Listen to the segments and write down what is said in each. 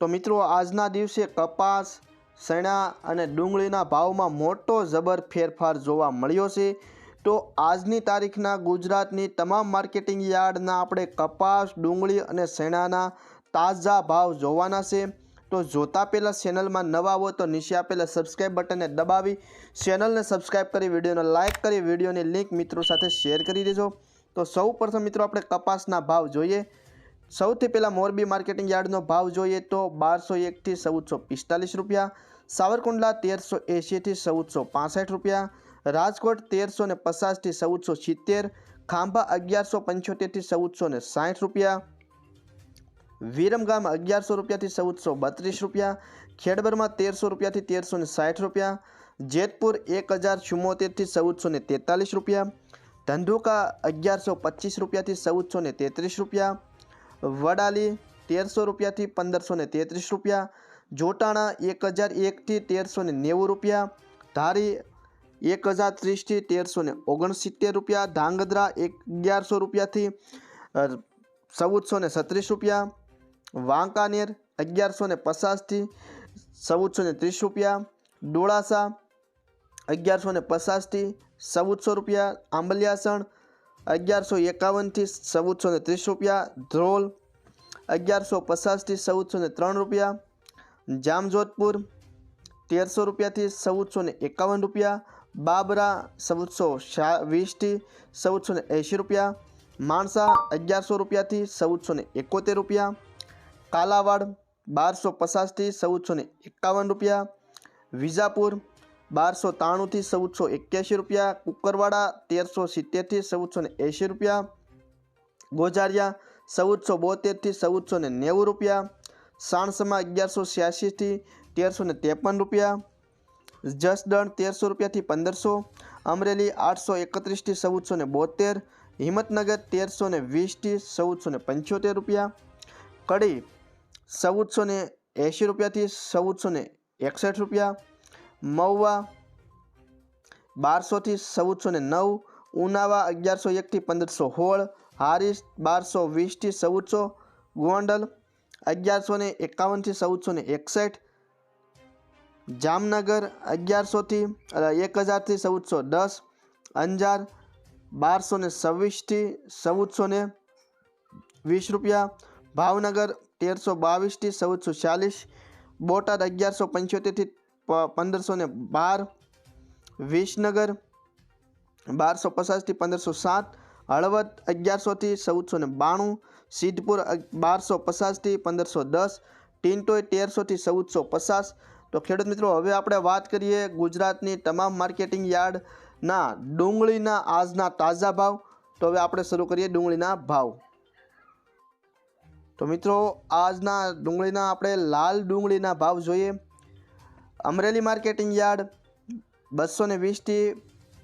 તો મિત્રો, આજના દિવસે કપાસ સણા અને ડુંગળીના ભાવમાં મોટો જબર ફેરફાર જોવા મળ્યો છે. તો આજની તારીખના ગુજરાતની તમામ માર્કેટિંગ યાર્ડના આપણે કપાસ, ડુંગળી અને શેણાના તાજા ભાવ જોવાના છે. તો જોતા પહેલાં ચેનલમાં નવા હો તો નીચે આપેલા સબસ્ક્રાઈબ બટનને દબાવી, ચેનલને સબસ્ક્રાઈબ કરી, વિડીયોને લાઇક કરી, વિડીયોની લિંક મિત્રો સાથે શેર કરી દેજો. તો સૌ પ્રથમ મિત્રો, આપણે કપાસના ભાવ જોઈએ. સૌથી પહેલાં મોરબી માર્કેટિંગ યાર્ડનો ભાવ જોઈએ તો બારસો એકથી ચૌદસો પિસ્તાલીસ રૂપિયા, સાવરકુંડલા તેરસો એંશીથી ચૌદસો પાસઠ રૂપિયા, રાજકોટ તેરસો ને પચાસથી ચૌદસો સિત્તેર, ખાંભા અગિયારસો પંચોતેરથી ચૌદસો ને સાઠ રૂપિયા, વિરમગામ અગિયારસો રૂપિયાથી ચૌદસો બત્રીસ રૂપિયા, ખેડબરમાં તેરસો રૂપિયાથી તેરસો ને સાઠ રૂપિયા, જેતપુર એક હજાર ચુમ્મોતેરથી ચૌદસો ને તેતાલીસ રૂપિયા, ધંધુકા અગિયારસો પચીસ રૂપિયાથી ચૌદસો ને તેત્રીસ રૂપિયા વડાલી તેરસો રૂપિયાથી પંદરસો ને તેત્રીસ રૂપિયા, જોટાણા એક હજાર એકથી તેરસો ને નેવું રૂપિયા, ધારી એક હજાર ત્રીસથી તેરસો ને ઓગણસિત્તેર રૂપિયા, ધાંગધ્રા અગિયારસો રૂપિયાથી ચૌદસો ને છત્રીસ રૂપિયા, વાંકાનેર અગિયારસો ને પચાસથી ચૌદસો ને ત્રીસ રૂપિયા, ડોળાસા અગિયારસો ને પચાસથી ચૌદસો રૂપિયા, આંબલિયાસણ અગિયારસો એકાવનથી ચૌદસો ને ત્રીસ રૂપિયા, ધ્રોલ અગિયારસો પચાસથી ચૌદસો ને ત્રણ રૂપિયા, જામજોધપુર તેરસો રૂપિયાથી ચૌદસો ને એકાવન રૂપિયા, બાબરા ચૌદસો વીસથી ચૌદસો ને એંશી રૂપિયા, માણસા અગિયારસો રૂપિયાથી ચૌદસો ને એકોતેર રૂપિયા, કાલાવાડ બારસો પચાસથી ચૌદસો ને એકાવન રૂપિયા, વિજાપુર બારસો ત્રાણુંથી ચૌદસો એક્યાસી રૂપિયા, કુકરવાડા તેરસો સિત્તેરથી ચૌદસો ને એંશી રૂપિયા, ગોજારિયા ચૌદસો બોતેરથી ચૌદસો ને નેવું રૂપિયા, સાણસમાં અગિયારસો છ્યાસીથી તેરસો ને ત્રેપન રૂપિયા, જસદણ તેરસો રૂપિયાથી પંદરસો, અમરેલી આઠસો એકત્રીસથી ચૌદસો ને બોતેર, હિંમતનગર તેરસો ને વીસથી ચૌદસો ને પંચોતેર રૂપિયા, કડી ચૌદસો ને એંશી રૂપિયાથી ચૌદસો ને એકસઠ રૂપિયા મહુવા બારસોથી ચૌદસો ને નવ, ઉનાવા અગિયારસો એકથી પંદરસો સોળ, હારીસ બારસો વીસથી ચૌદસો, ગોંડલ અગિયારસો ને એકાવનથી ચૌદસો ને એકસઠ, જામનગર અગિયારસોથી એક હજારથી ચૌદસો દસ, અંજાર બારસો ને છવ્વીસથી ચૌદસો ને વીસ રૂપિયા, ભાવનગર તેરસો બાવીસથી ચૌદસો ચાલીસ, બોટાદ અગિયારસો પંચોતેરથી પ- પંદરસો ને બાર, વિસનગર બારસો પચાસથી પંદરસો સાત હળવદ અગિયારસોથી ચૌદસો ને બાણું, સિદ્ધપુર બારસો પચાસથી પંદરસો દસ ટિન્ટોય તેરસોથી ચૌદસો પચાસ તો ખેડૂત મિત્રો, હવે આપણે વાત કરીએ ગુજરાતની તમામ માર્કેટિંગ યાર્ડના ડુંગળીના આજના તાજા ભાવ. તો હવે આપણે શરૂ કરીએ ડુંગળીના ભાવ. તો મિત્રો, આજના ડુંગળીના આપણે લાલ ડુંગળીના ભાવ જોઈએ. અમરેલી માર્કેટિંગ યાર્ડ બસો ને વીસથી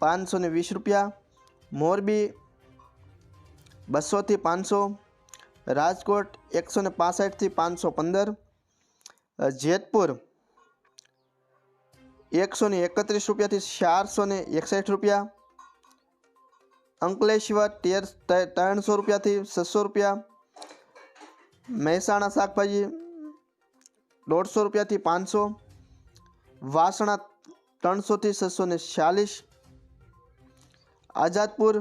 પાંચસો ને વીસ રૂપિયા મોરબી બસોથી પાંચસો રાજકોટ એકસો ને પાસઠથી પાંચસો પંદર અ, જેતપુર એકસો ને એકત્રીસ રૂપિયાથી ચારસો ને એકસઠ રૂપિયા અંકલેશ્વર તેર ત- ત્રણસો રૂપિયાથી છસો રૂપિયા મહેસાણા શાકભાજી દોઢસો રૂપિયાથી પાંચસો વાસણા ત્રણસોથી છસો ને ચાલીસ. આઝાદપુર,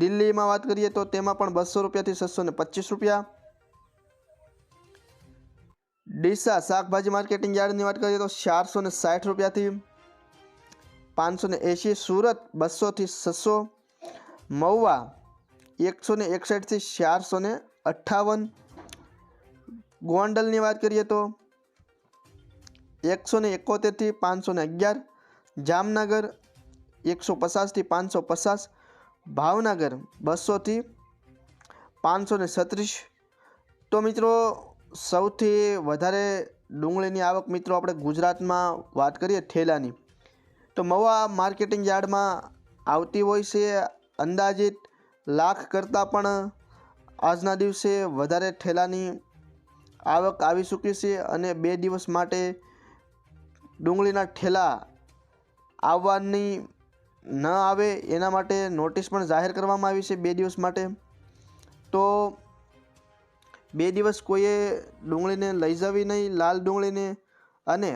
દિલ્હીમાં વાત કરીએ તો તેમાં પણ બસો રૂપિયાથી છસો ને પચીસ રૂપિયા. ડીસા શાકભાજી માર્કેટિંગ યાર્ડની વાત કરીએ તો ચારસો ને સાઠ રૂપિયાથી પાંચસો ને એંશી, સુરત બસોથી છસો, મહુવા એકસો ને એકસઠથી ચારસો ને અઠ્ઠાવન. ગોંડલની વાત કરીએ તો એકસો ને એકોતેરથી પાંચસો ને અગિયાર, જામનગર એકસો પચાસથી પાંચસો પચાસ, ભાવનગર બસોથી પાંચસો ને છત્રીસ. તો મિત્રો, સૌથી વધારે ડુંગળીની આવક મિત્રો આપણે ગુજરાતમાં વાત કરીએ ઠેલાની. તો મવા માર્કેટિંગ યાર્ડમાં આવતી હોય છે અંદાજિત લાખ કરતાં પણ આજના દિવસે વધારે ઠેલાની આવક આવી ચૂકી છે અને બે દિવસ માટે ડુંગળીના ઠેલા આવવાની ન આવે એના માટે નોટિસ પણ જાહેર કરવામાં આવી છે બે દિવસ માટે. તો બે દિવસ કોઈએ ડુંગળીને લઈ જવી નહીં, લાલ ડુંગળીને અને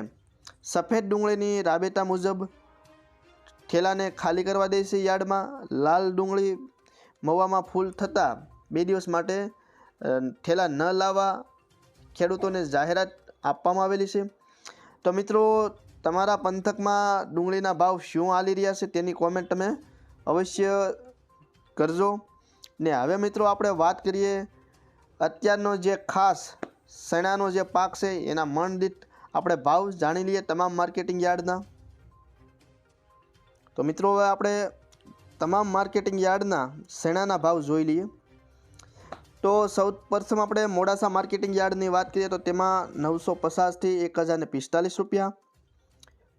સફેદ ડુંગળીની રાબેતા મુજબ ઠેલાને ખાલી કરવા દે છે યાર્ડમાં. લાલ ડુંગળી મવામાં ફૂલ થતાં બે દિવસ માટે ઠેલા ન લાવવા ખેડૂતોને જાહેરાત આપવામાં આવેલી છે. તો મિત્રો, તમારા પંથકમાં ડુંગળીના ભાવ શું હાલી રહ્યા છે તેની કોમેન્ટ તમે અવશ્ય કરજો. ને હવે મિત્રો આપણે વાત કરીએ અત્યારનો જે ખાસ ચણાનો જે પાક છે એના મણ દીઠ આપણે ભાવ જાણી લઈએ તમામ માર્કેટિંગ યાર્ડના. તો મિત્રો હવે આપણે તમામ માર્કેટિંગ યાર્ડના શેણાના ભાવ જોઈ લઈએ. તો સૌ પ્રથમ આપણે મોડાસા માર્કેટિંગ યાર્ડની વાત કરીએ તો તેમાં નવસો પચાસથી એક હજારને પિસ્તાલીસ રૂપિયા,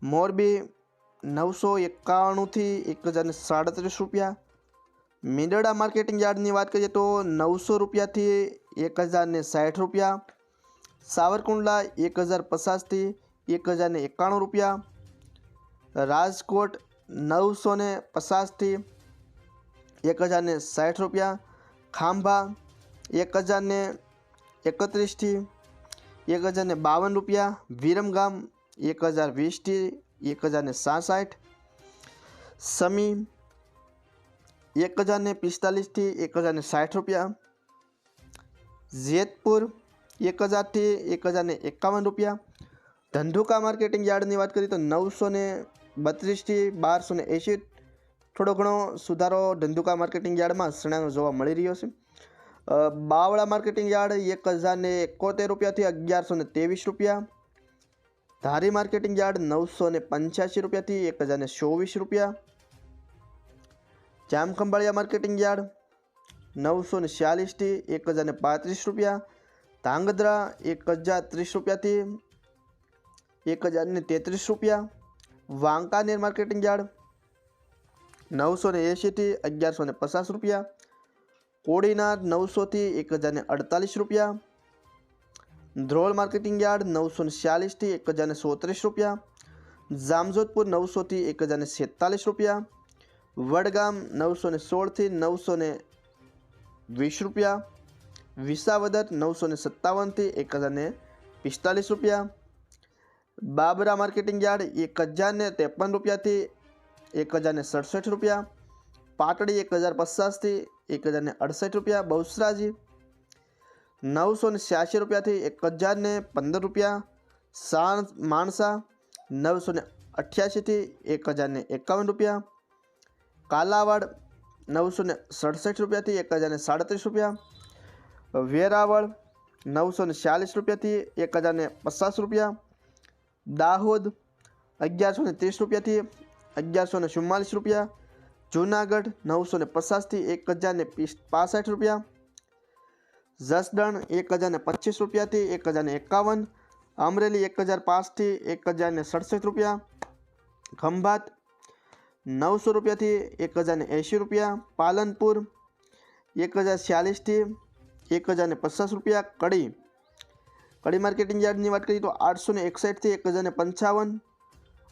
મોરબી નવસો એકાણુંથી એક હજારને સાડત્રીસ રૂપિયા, મીંદડા માર્કેટિંગ યાર્ડની વાત કરીએ તો નવસો રૂપિયાથી એક હજારને સાઠ રૂપિયા, સાવરકુંડલા એક હજાર પચાસથી એક હજારને એકાણું રૂપિયા, રાજકોટ નવસો ને પચાસથી એક હજારને સાઠ રૂપિયા, ખાંભા એક હજારને એકત્રીસથી એક હજારને બાવન રૂપિયા. વિરમગામ એક હજાર વીસથી એક હજારને સાસઠ. સમી એક હજારને પિસ્તાલીસથી એક હજારને સાઠ રૂપિયા. જેતપુર એક હજારથી એક હજારને એકાવન રૂપિયા. ધંધુકા માર્કેટિંગ યાર્ડની વાત કરીએ તો નવસો ને બત્રીસથી બારસો ને એંશી. થોડો ઘણો સુધારો ધંધુકા માર્કેટિંગ યાર્ડમાં શણાનો જોવા મળી રહ્યો છે. બાવળા માર્કેટિંગ યાર્ડ એક હજારને એકોતેર રૂપિયાથી અગિયારસો ને ત્રેવીસ રૂપિયા. ધારી માર્કેટિંગ યાર્ડ નવસો ને પંચ્યાસી રૂપિયાથી એક હજારને ચોવીસ રૂપિયા. જામખંભાળિયા માર્કેટિંગ યાર્ડ નવસો ને છ્યાલીસથી એક હજારને પાંત્રીસ રૂપિયા. ધાંગધ્રા એક હજાર ત્રીસ રૂપિયાથી એક હજાર ને તેત્રીસ રૂપિયા. વાંકાનેર માર્કેટિંગ યાર્ડ નવસો ને એંશીથી અગિયારસો ને પચાસ રૂપિયા. કોડીનાર નવસોથી એક હજાર ને અડતાલીસ રૂપિયા. ધ્રોળ માર્કેટિંગ યાર્ડ નવસો ને છ્યાલીસથી એક હજાર ને સોત્રીસ રૂપિયા. જામજોધપુર નવસોથી એક હજાર ને છેતાલીસ રૂપિયા. વડગામ નવસો ને સોળથી નવસો ને વીસ રૂપિયા. વિસાવદર નવસો ને સત્તાવનથી એક હજાર ને પિસ્તાલીસ રૂપિયા. બાબરા માર્કેટિંગ યાર્ડ એક હજાર ને ત્રેપન રૂપિયાથી એક હજાર ને સડસઠ રૂપિયા. પાટડી એક હજાર પચાસથી એક હજારને અડસઠ રૂપિયા, બહુસરાજી નવસો ને છ્યાસી રૂપિયાથી એક હજારને પંદર રૂપિયા, સાણ માણસા નવસો ને અઠ્યાસીથી એક હજારને એકાવન રૂપિયા, કાલાવાડ નવસો ને સડસઠ રૂપિયાથી એક હજારને સાડત્રીસ રૂપિયા, વેરાવળ નવસો ને ચાલીસ રૂપિયાથી એક હજારને પચાસ રૂપિયા, દાહોદ અગિયારસો ને ત્રીસ રૂપિયાથી અગિયારસો ને ચુમ્માલીસ રૂપિયા જૂનાગઢ નવસો ને પચાસથી એક હજાર ને પીસ પાસઠ રૂપિયા. જસદણ એક હજાર ને પચીસ રૂપિયાથી એક હજાર ને એકાવન. અમરેલી એક હજાર પાંચથી એક હજાર ને સડસઠ રૂપિયા. ખંભાત નવસો રૂપિયાથી એક હજાર ને એંશી રૂપિયા. પાલનપુર એક હજાર છ્યાલીસથી એક હજાર ને પચાસ રૂપિયા. કડી કડી માર્કેટિંગ યાર્ડની વાત કરીએ તો આઠસો ને એકસઠથી એક હજાર ને પંચાવન.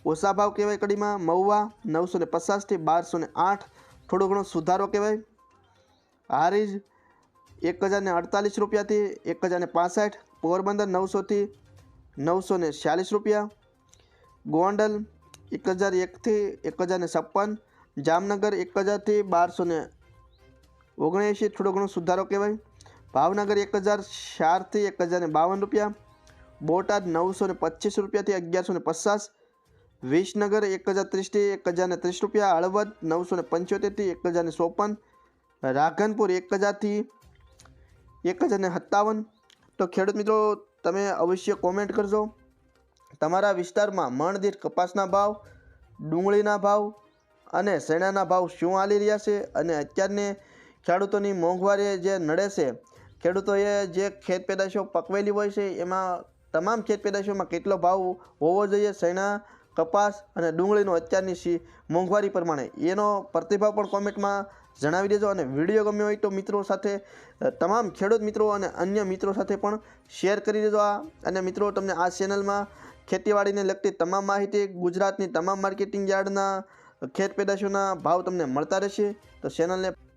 ઓછા ભાવ કહેવાય કડીમાં, મહુવા નવસો ને પચાસથી બારસો ને આઠ, થોડો ઘણો સુધારો કહેવાય. હારીજ એક હજાર ને અડતાલીસ રૂપિયાથી એક હજાર ને પાસઠ, પોરબંદર નવસોથી નવસો ને છ્યાલીસ રૂપિયા, ગોંડલ એક હજાર એકથી એક હજાર ને છપ્પન, જામનગર એક હજારથી બારસો ને ઓગણએંશી, થોડો ઘણો સુધારો કહેવાય. ભાવનગર એક હજાર ચારથી એક હજાર ને બાવન રૂપિયા, બોટાદ નવસો ને પચીસ રૂપિયાથી અગિયારસો ને પચાસ વિસનગર એક હજાર ત્રીસથી એક હજાર ને ત્રીસ રૂપિયા, હળવદ નવસો ને પંચોતેરથી એક હજાર ને ચોપન, રાધનપુર એક હજારથી એક હજાર ને સત્તાવન. તો ખેડૂત મિત્રો, તમે અવશ્ય કોમેન્ટ કરજો. તમારા વિસ્તારમાં મણદીઠ કપાસના ભાવ, ડુંગળીના ભાવ અને શેણાના ભાવ શું હાલી રહ્યા છે અને અત્યારને ખેડૂતોની મોંઘવારી જે નડે છે, ખેડૂતોએ જે ખેત પેદાશો પકવેલી હોય છે, એમાં તમામ ખેત પેદાશોમાં કેટલો ભાવ હોવો જોઈએ, શેણા કપાસ અને ડુંગળીનો અત્યારની સી મોંઘવારી પ્રમાણે. એનો પ્રતિભાવ પણ કોમેન્ટમાં જણાવી દેજો અને વીડિયો ગમ્યો હોય તો મિત્રો સાથે તમામ ખેડૂત મિત્રો અને અન્ય મિત્રો સાથે પણ શેર કરી દેજો આ. અને મિત્રો, તમને આ ચેનલમાં ખેતીવાડીને લગતી તમામ માહિતી, ગુજરાતની તમામ માર્કેટિંગ યાર્ડના ખેત પેદાશોના ભાવ તમને મળતા રહેશે. તો ચેનલને